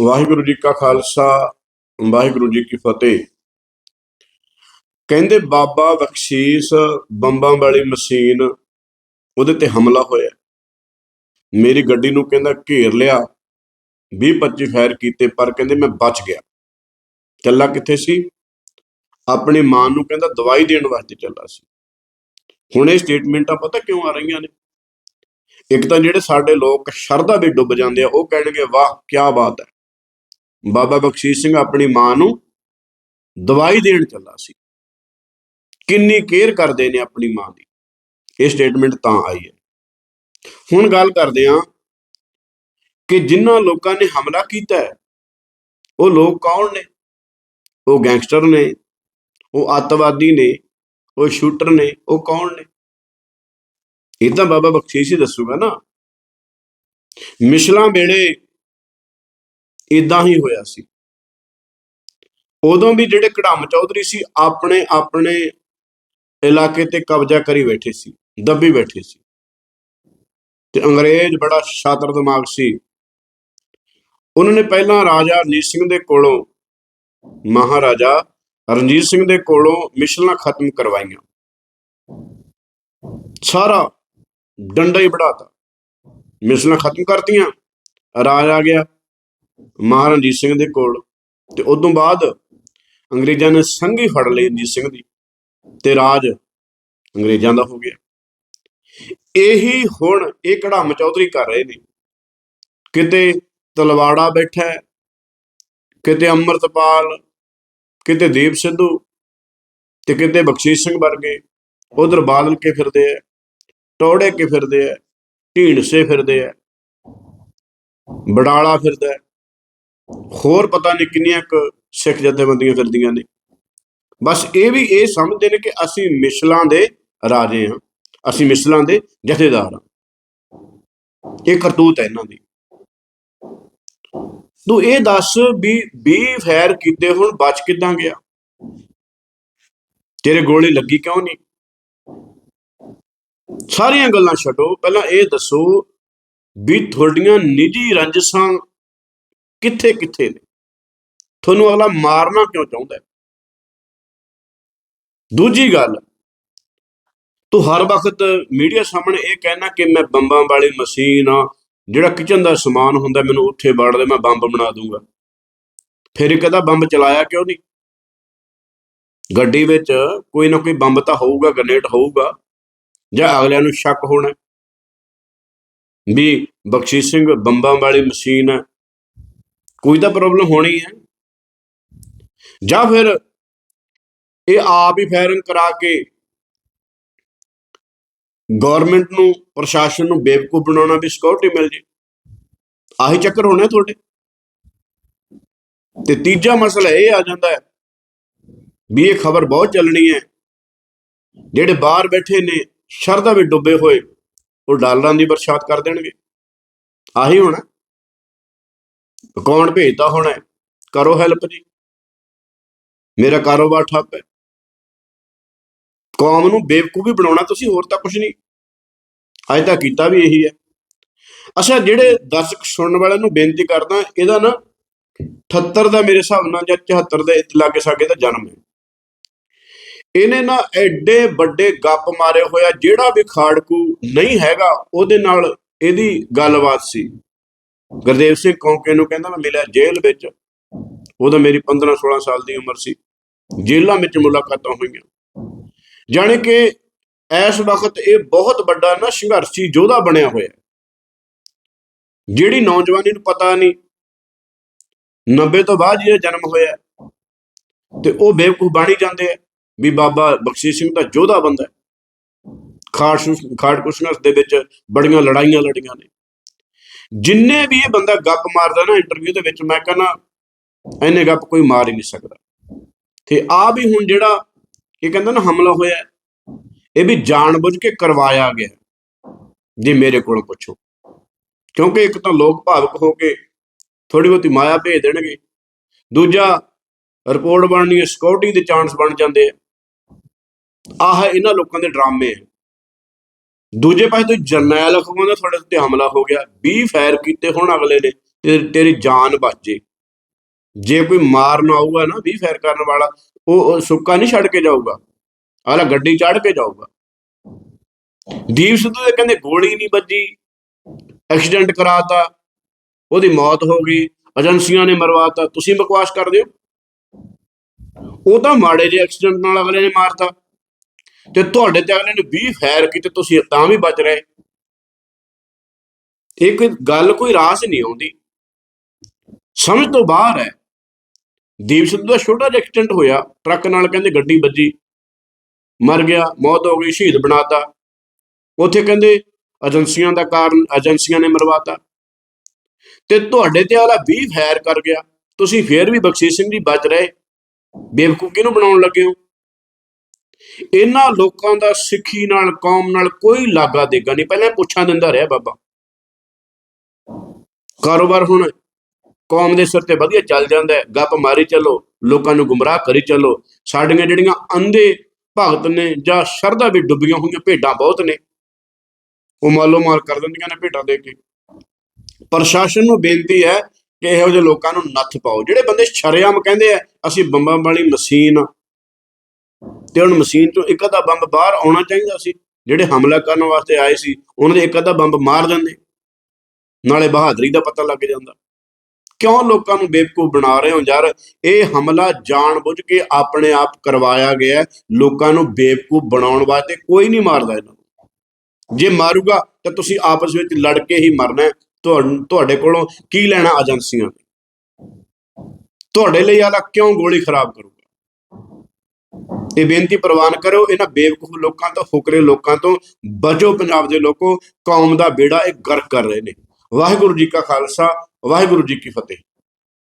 ਵਾਹਿਗੁਰੂ ਜੀ ਕਾ ਖਾਲਸਾ, ਵਾਹਿਗੁਰੂ ਜੀ ਕੀ ਫਤਿਹ। ਕਹਿੰਦੇ ਬਾਬਾ ਬਖਸ਼ੀਸ਼ ਬੰਬਾਂ ਵਾਲੀ ਮਸ਼ੀਨ, ਉਹਦੇ ਤੇ ਹਮਲਾ ਹੋਇਆ। ਮੇਰੀ ਗੱਡੀ ਨੂੰ ਕਹਿੰਦਾ ਘੇਰ ਲਿਆ 20 25 ਫਾਇਰ ਕੀਤੇ, ਪਰ ਕਹਿੰਦੇ ਮੈਂ ਬਚ ਗਿਆ। ਚੱਲਾ ਕਿੱਥੇ ਸੀ? ਆਪਣੀ ਮਾਂ ਨੂੰ ਕਹਿੰਦਾ ਦਵਾਈ ਦੇਣ ਵਾਸਤੇ ਚੱਲਾ ਸੀ। ਹੁਣ ਇਹ ਸਟੇਟਮੈਂਟਾਂ ਪਤਾ ਕਿਉਂ ਆ ਰਹੀਆਂ ਨੇ? ਇੱਕ ਤਾਂ ਜਿਹੜੇ ਸਾਡੇ ਲੋਕ ਸ਼ਰਧਾ ਵਿੱਚ ਡੁੱਬ ਜਾਂਦੇ ਆ, ਉਹ ਕਹਿਣਗੇ, ਵਾਹ ਕੀ ਬਾਤ ਹੈ। ਬਾਬਾ ਬਖਸ਼ੀਸ਼ ਸਿੰਘ ਆਪਣੀ ਮਾਂ ਨੂੰ ਦਵਾਈ ਦੇਣ ਚੱਲਾ ਸੀ। ਕਿੰਨੀ ਕੇਅਰ ਕਰਦੇ ਨੇ ਆਪਣੀ ਮਾਂ ਦੀ। ਇਹ ਸਟੇਟਮੈਂਟ ਤਾਂ ਆਈ ਹੈ। ਹੁਣ ਗੱਲ ਕਰਦੇ ਹਾਂ ਕਿ ਜਿਨ੍ਹਾਂ ਲੋਕਾਂ ਨੇ ਹਮਲਾ ਕੀਤਾ ਹੈ, ਉਹ ਲੋਕ ਕੌਣ ਨੇ? ਉਹ ਗੈਂਗਸਟਰ ਨੇ, ਉਹ ਅੱਤਵਾਦੀ ਨੇ, ਉਹ ਸ਼ੂਟਰ ਨੇ, ਉਹ ਕੌਣ ਨੇ? ਇਹ ਤਾਂ ਬਾਬਾ ਬਖਸ਼ੀਸ਼ ਹੀ ਦੱਸੂਗਾ ਨਾ। ਮਿਸ਼ਲਾਂ ਵੇਲੇ ਇਦਾਂ ਹੀ ਹੋਇਆ ਸੀ। ਉਦੋਂ ਵੀ ਜਿਹੜੇ ਕੜਾਮ ਚੌਧਰੀ ਸੀ, ਆਪਣੇ ਆਪਣੇ ਇਲਾਕੇ ਤੇ ਕਬਜ਼ਾ ਕਰੀ ਬੈਠੇ ਸੀ, ਦੱਬੀ ਬੈਠੇ ਸੀ। ਤੇ ਅੰਗਰੇਜ਼ ਬੜਾ ਸ਼ਾਤਰ ਦਿਮਾਗ ਸੀ। ਉਹਨਾਂ ਨੇ ਪਹਿਲਾਂ ਰਾਜਾ ਰਣਜੀਤ ਸਿੰਘ ਦੇ ਕੋਲੋਂ, ਮਹਾਰਾਜਾ ਰਣਜੀਤ ਸਿੰਘ ਦੇ ਕੋਲੋਂ ਮਿਸ਼ਲਾਂ ਖਤਮ ਕਰਵਾਈਆਂ। ਸਾਰਾ ਡੰਡਾ ਹੀ ਬੜਾਤਾ ਮਿਸ਼ਲਾਂ ਖਤਮ ਕਰਤੀਆਂ, ਰਾਜ ਆ ਗਿਆ। ਮਹਾਰਾਜਾ ਸਿੰਘ ਦੇ ਕੋਲ ਤੇ ਉਦੋਂ ਬਾਅਦ ਅੰਗਰੇਜ਼ਾਂ ਨੇ ਸੰਘੀ ਫੜ ਲਈ ਰਣਜੀਤ ਸਿੰਘ ਦੀ ਤੇ ਰਾਜ ਅੰਗਰੇਜ਼ਾਂ ਦਾ ਹੋ ਗਿਆ। ਇਹੀ ਹੁਣ ਇਹ ਕੜਾਮ ਚੌਧਰੀ ਕਰ ਰਹੇ ਨੇ। ਕਿਤੇ ਤਲਵਾੜਾ ਬੈਠਾ ਕਿਤੇ ਅੰਮ੍ਰਿਤਪਾਲ, ਕਿਤੇ ਦੀਪ ਸਿੱਧੂ ਤੇ ਕਿਤੇ ਬਖਸ਼ੀਸ਼ ਸਿੰਘ ਵਰਗੇ ਉਧਰ ਬਾਦਲ ਕੇ ਫਿਰਦੇ ਆ ਟੋੜੇ ਕੇ ਫਿਰਦੇ ਆ, ਢੀਂਡਸੇ ਫਿਰਦੇ ਆ ਬੜਾਲਾ ਫਿਰਦਾ ਹੋਰ ਪਤਾ ਨਹੀਂ ਕਿੰਨੀਆਂ ਕੁ ਸਿੱਖ ਜਥੇਬੰਦੀਆਂ ਫਿਰਦੀਆਂ ਨੇ। ਬਸ ਇਹ ਵੀ ਇਹ ਸਮਝਦੇ ਨੇ ਕਿ ਅਸੀਂ ਮਿਸਲਾਂ ਦੇ ਰਾਜੇ ਹਾਂ। ਅਸੀਂ ਮਿਸਲਾਂ ਦੇ ਜਥੇਦਾਰ ਹਾਂ। ਇਹ ਕਰਤੂਤ ਹੈ ਇਹਨਾਂ ਦੀ। ਤੂੰ ਇਹ ਦੱਸ ਵੀ 20 ਫੈਰ ਕੀਤੇ ਹੁਣ ਬਚ ਕਿਦਾਂ ਗਿਆ? ਤੇਰੇ ਗੋਲੀ ਲੱਗੀ ਕਿਉਂ ਨਹੀਂ? ਸਾਰੀਆਂ ਗੱਲਾਂ ਛੱਡੋ। ਪਹਿਲਾਂ ਇਹ ਦੱਸੋ ਵੀ ਤੁਹਾਡੀਆਂ ਨਿੱਜੀ ਰੰਜਸਾਂ ਕਿੱਥੇ ਕਿੱਥੇ ਨੇ? ਤੁਹਾਨੂੰ ਅਗਲਾ ਮਾਰਨਾ ਕਿਉਂ ਚਾਹੁੰਦਾ ਦੂਜੀ ਗੱਲ, ਤੂੰ ਹਰ ਵਕਤ ਮੀਡੀਆ ਸਾਹਮਣੇ ਇਹ ਕਹਿਣਾ ਕਿ ਮੈਂ ਬੰਬਾਂ ਵਾਲੀ ਮਸ਼ੀਨ ਆ ਜਿਹੜਾ ਕਿਚਨ ਦਾ ਸਮਾਨ ਹੁੰਦਾ ਮੈਨੂੰ ਉੱਥੇ ਵੜ ਦੇ, ਮੈਂ ਬੰਬ ਬਣਾ ਦੂੰਗਾ। ਫਿਰ ਇਹ ਕਹਦਾ ਬੰਬ ਚਲਾਇਆ ਕਿਉਂ ਨਹੀਂ? ਗੱਡੀ ਵਿੱਚ ਕੋਈ ਨਾ ਕੋਈ ਬੰਬ ਤਾਂ ਹੋਊਗਾ, ਗ੍ਰਨੇਡ ਹੋਊਗਾ, ਜਾਂ ਅਗਲਿਆਂ ਨੂੰ ਸ਼ੱਕ ਹੋਣਾ ਵੀ ਬਖਸ਼ੀਸ਼ ਸਿੰਘ, ਬੰਬਾਂ ਵਾਲੀ ਮਸ਼ੀਨ ਹੈ ਕੋਈ ਤਾਂ ਪ੍ਰੋਬਲਮ ਹੋਣੀ ਹੈ। ਜਾਂ ਫਿਰ ਇਹ ਆਪ ਹੀ ਫਾਇਰਿੰਗ ਕਰਾ ਕੇ ਗਵਰਨਮੈਂਟ ਨੂੰ, ਪ੍ਰਸ਼ਾਸਨ ਨੂੰ ਬੇਵਕੂਫ ਬਣਾਉਣਾ ਵੀ ਸਿਕਿਉਰਿਟੀ ਮਿਲ ਜੇ। ਆਹੀ ਚੱਕਰ ਹੋਣਾ ਤੁਹਾਡੇ। ਤੇ ਤੀਜਾ ਮਸਲਾ ਇਹ ਆ ਜਾਂਦਾ ਹੈ ਵੀ ਇਹ ਖਬਰ ਬਹੁਤ ਚੱਲਣੀ ਹੈ। ਜਿਹੜੇ ਬਾਹਰ ਬੈਠੇ ਨੇ, ਸ਼ਰਧਾ ਵਿੱਚ ਡੁੱਬੇ ਹੋਏ, ਉਹ ਡਾਲਰਾਂ ਦੀ ਬਰਸਾਤ ਕਰ ਦੇਣਗੇ। ਆਹੀ ਹੋਣਾ। ਕੌਣ ਭੇਜਦਾ ਹੋਣਾ ਕਰੋ ਹੈਲਪ ਜੀ। ਮੇਰਾ ਕਾਰੋਬਾਰ ਠੱਪ ਹੈ। ਕੌਮ ਨੂੰ ਬੇਵਕੂਫੀ ਬਣਾਉਣਾ ਤੁਸੀਂ ਹੋਰ ਤਾਂ ਕੁਝ ਨਹੀਂ। ਅੱਜ ਤਾਂ ਕੀਤਾ ਵੀ ਇਹੀ ਹੈ। ਅੱਛਾ, ਜਿਹੜੇ ਦਰਸ਼ਕ ਸੁਣਨ ਵਾਲਿਆਂ ਨੂੰ ਬੇਨਤੀ ਕਰਦਾ, ਇਹਦਾ ਨਾ 78 ਦਾ ਮੇਰੇ ਹਿਸਾਬ ਨਾਲ ਜਾਂ 74 ਦੇ ਲਾਗੇ ਸਾਗੇ ਦਾ ਜਨਮ ਹੈ। ਇਹਨੇ ਨਾ ਐਡੇ ਵੱਡੇ ਗੱਪ ਮਾਰੇ ਹੋਇਆ ਜਿਹੜਾ ਵੀ ਖਾੜਕੂ ਨਹੀਂ ਹੈਗਾ, ਉਹਦੇ ਨਾਲ ਇਹਦੀ ਗੱਲਬਾਤ ਸੀ। ਗੁਰਦੇਵ ਸਿੰਘ ਕੌਂਕੇ ਨੂੰ ਕਹਿੰਦਾ ਮੈਂ ਮਿਲਿਆ ਜੇਲ੍ਹ ਵਿੱਚ। ਉਦੋਂ ਮੇਰੀ 15 16 ਸਾਲ ਦੀ ਉਮਰ ਸੀ। ਜੇਲ੍ਹਾਂ ਵਿੱਚ ਮੁਲਾਕਾਤਾਂ ਹੋਈਆਂ। ਜਾਣੇ ਕਿ ਇਸ ਵਕਤ ਇਹ ਬਹੁਤ ਵੱਡਾ ਨਾ ਸੰਘਰਸ਼ੀ ਯੋਧਾ ਬਣਿਆ ਹੋਇਆ ਜਿਹੜੀ ਨੌਜਵਾਨੀ ਨੂੰ ਪਤਾ ਨਹੀਂ 90 ਤੋਂ ਬਾਅਦ ਇਹ ਜਨਮ ਹੋਇਆ ਤੇ ਉਹ ਬੇਵਕੂਫ ਬਾਣੀ ਜਾਂਦੇ ਆ ਵੀ ਬਾਬਾ ਬਖਸ਼ੀ ਸਿੰਘ ਦਾ ਯੋਧਾ ਬੰਦਾ ਖਾੜ ਖਾੜ ਖਾੜਕੁਸ਼ਨਸ ਦੇ ਵਿੱਚ ਬੜੀਆਂ ਲੜਾਈਆਂ ਲੜੀਆਂ ਨੇ। ਜਿੰਨੇ ਵੀ ਇਹ ਬੰਦਾ ਗੱਪ ਮਾਰਦਾ ਨਾ ਇੰਟਰਵਿਊ ਦੇ ਵਿੱਚ, ਮੈਂ ਕਹਿੰਦਾ ਐਨੇ ਗੱਪ ਕੋਈ ਮਾਰ ਹੀ ਨਹੀਂ ਸਕਦਾ। ਤੇ ਆ ਵੀ ਹੁਣ ਜਿਹੜਾ ਇਹ ਕਹਿੰਦਾ ਨਾ, ਹਮਲਾ ਹੋਇਆ ਇਹ ਵੀ ਜਾਣਬੁੱਝ ਕੇ ਕਰਵਾਇਆ ਗਿਆ ਜੇ ਮੇਰੇ ਕੋਲ ਪੁੱਛੋ। ਕਿਉਂਕਿ ਇੱਕ ਤਾਂ ਲੋਕ ਭਾਵਕ ਹੋ ਕੇ ਥੋੜੀ ਬਹੁਤੀ ਮਾਇਆ ਭੇਜ ਦੇਣਗੇ। ਦੂਜਾ ਰਿਪੋਰਟ ਬਣਨੀ ਹੈ ਸਿਕਿਉਰਿਟੀ ਦੇ ਚਾਂਸ ਬਣ ਜਾਂਦੇ ਆ। ਆਹ ਇਹਨਾਂ ਲੋਕਾਂ ਦੇ ਡਰਾਮੇ ਹੈ ਦੂਜੇ ਪਾਸੇ ਤੋਂ ਜਰਨੈਲ ਅਖਵਾਉਂਦਾ ਤੁਹਾਡੇ ਉੱਤੇ ਹਮਲਾ ਹੋ ਗਿਆ 20 ਫਾਇਰ ਕੀਤੇ ਹੁਣ ਅਗਲੇ ਨੇ, ਤੇ ਤੇਰੀ ਜਾਨ ਬਚ ਜੇ। ਜੇ ਕੋਈ ਮਾਰਨ ਆਊਗਾ ਨਾ, ਵੀ ਫਾਇਰ ਕਰਨ ਵਾਲਾ, ਉਹ ਸੁੱਕਾ ਨਹੀਂ ਛੱਡ ਕੇ ਜਾਊਗਾ। ਆਲਾ ਗੱਡੀ ਚੜ੍ਹ ਕੇ ਜਾਊਗਾ। ਦੀਪ ਸਿੱਧੂ ਦੇ ਕਹਿੰਦੇ ਗੋਲੀ ਨਹੀਂ ਵੱਜੀ, ਐਕਸੀਡੈਂਟ ਕਰਾਤਾ, ਉਹਦੀ ਮੌਤ ਹੋ ਗਈ, ਏਜੰਸੀਆਂ ਨੇ ਮਰਵਾਤਾ, ਤੁਸੀਂ ਬਕਵਾਸ ਕਰਦੇ ਹੋ? ਉਹ ਤਾਂ ਮਾੜੇ ਜਿਹੇ ਐਕਸੀਡੈਂਟ ਨਾਲ ਅਗਲੇ ਨੇ ਮਾਰਤਾ। ਤੇ ਤੁਹਾਡੇ ਤੇ ਅਗਲੇ ਨੇ 20 ਫਾਇਰ ਕੀਤੇ, ਤੁਸੀਂ ਤਾਂ ਵੀ ਬਚ ਰਹੇ। ਇਹ ਕੋਈ ਗੱਲ, ਕੋਈ ਰਾਸ ਨਹੀਂ ਆਉਂਦੀ। ਸਮਝ ਤੋਂ ਬਾਹਰ ਹੈ। ਦੀਪ ਸਿੱਧੂ ਦਾ ਛੋਟਾ ਜਿਹਾ ਐਕਸੀਡੈਂਟ ਹੋਇਆ। ਟਰੱਕ ਨਾਲ ਕਹਿੰਦੇ ਗੱਡੀ ਵੱਜੀ। ਮਰ ਗਿਆ, ਮੌਤ ਹੋ ਗਈ, ਸ਼ਹੀਦ ਬਣਾਤਾ। ਉੱਥੇ ਕਹਿੰਦੇ ਏਜੰਸੀਆਂ ਦਾ ਕਾਰਨ, ਏਜੰਸੀਆਂ ਨੇ ਮਰਵਾਤਾ। ਤੇ ਤੁਹਾਡੇ ਤੇ ਵਾਲਾ 20 ਫਾਇਰ ਕਰ ਗਿਆ। ਤੁਸੀਂ ਫੇਰ ਵੀ ਬਖਸ਼ੀਸ਼ ਸਿੰਘ ਜੀ ਬਚ ਰਹੇ। ਬੇਵਕੂਫ ਕਿਹਨੂੰ ਬਣਾਉਣ ਲੱਗੇ ਹੋ? ਇਹਨਾਂ ਲੋਕਾਂ ਦਾ ਸਿੱਖੀ ਨਾਲ, ਕੌਮ ਨਾਲ ਕੋਈ ਲਾਗਾ ਦੇਗਾ ਨਹੀਂ। ਪਹਿਲਾਂ ਪੁੱਛਾਂ ਦਿੰਦਾ ਰਿਹਾ ਬਾਬਾ। ਕਾਰੋਬਾਰ ਹੁਣ ਕੌਮ ਦੇ ਸਿਰ ਤੇ ਵਧੀਆ ਚੱਲ ਜਾਂਦਾ ਗੱਪ ਮਾਰੀ ਚੱਲੋ, ਲੋਕਾਂ ਨੂੰ ਗੁੰਮਰਾਹ ਕਰੀ ਚੱਲੋ। ਸਾਡੀਆਂ ਜਿਹੜੀਆਂ ਅੰਧੇ ਭਗਤ ਨੇ ਜਾਂ ਸ਼ਰਧਾ ਵੀ ਡੁੱਬੀਆਂ ਹੋਈਆਂ, ਭੇਡਾਂ ਬਹੁਤ ਨੇ। ਉਹ ਮਾਲੋ ਮਾਲ ਕਰ ਦਿੰਦੀਆਂ ਨੇ ਭੇਡਾਂ ਦੇ ਕੇ। ਪ੍ਰਸ਼ਾਸਨ ਨੂੰ ਬੇਨਤੀ ਹੈ ਕਿ ਇਹੋ ਜਿਹੇ ਲੋਕਾਂ ਨੂੰ ਨੱਥ ਪਾਓ। ਜਿਹੜੇ ਬੰਦੇ ਸ਼ਰੇਆਮ ਕਹਿੰਦੇ ਆ, ਅਸੀਂ ਬੰਬਾਂ ਵਾਲੀ ਮਸ਼ੀਨ ਤੇ ਹੁਣ ਮਸ਼ੀਨ ਚੋਂ ਇੱਕ ਅੱਧਾ ਬੰਬ ਬਾਹਰ ਆਉਣਾ ਚਾਹੀਦਾ ਸੀ, ਜਿਹੜੇ ਹਮਲਾ ਕਰਨ ਵਾਸਤੇ ਆਏ ਸੀ, ਉਹਨਾਂ ਦੇ ਇੱਕ ਅੱਧਾ ਬੰਬ ਮਾਰ ਦਿੰਦੇ। ਨਾਲੇ ਬਹਾਦਰੀ ਦਾ ਪਤਾ ਲੱਗ ਜਾਂਦਾ। ਕਿਉਂ ਲੋਕਾਂ ਨੂੰ ਬੇਵਕੂਫ ਬਣਾ ਰਹੇ ਹੋ ਯਾਰ? ਇਹ ਹਮਲਾ ਜਾਣਬੁੱਝ ਕੇ ਆਪਣੇ ਆਪ ਕਰਵਾਇਆ ਗਿਆ ਲੋਕਾਂ ਨੂੰ ਬੇਵਕੂਫ ਬਣਾਉਣ ਵਾਸਤੇ ਕੋਈ ਨਹੀਂ ਮਾਰਦਾ ਇਹਨਾਂ ਨੂੰ। ਜੇ ਮਾਰੂਗਾ, ਤਾਂ ਤੁਸੀਂ ਆਪਸ ਵਿੱਚ ਲੜ ਕੇ ਹੀ ਮਰਨਾ ਹੈ। ਤੁਹਾਡੇ ਕੋਲੋਂ ਕੀ ਲੈਣਾ ਏਜੰਸੀਆਂ ਨੇ? ਤੁਹਾਡੇ ਲਈ ਆਲਾ ਕਿਉਂ ਗੋਲੀ ਖਰਾਬ ਕਰੂਗਾ ਇਹ ਬੇਨਤੀ ਪ੍ਰਵਾਨ ਕਰੋ ਇਹਨਾਂ ਬੇਵਕੂਫ ਲੋਕਾਂ ਤੋਂ, ਫੁਕਰੇ ਲੋਕਾਂ ਤੋਂ ਬਚੋ ਪੰਜਾਬ ਦੇ ਲੋਕੋ, ਕੌਮ ਦਾ ਬੇੜਾ ਇਹ ਗਰਕ ਕਰ ਰਹੇ ਨੇ। ਵਾਹਿਗੁਰੂ ਜੀ ਕਾ ਖਾਲਸਾ, ਵਾਹਿਗੁਰੂ ਜੀ ਕੀ ਫਤਿਹ।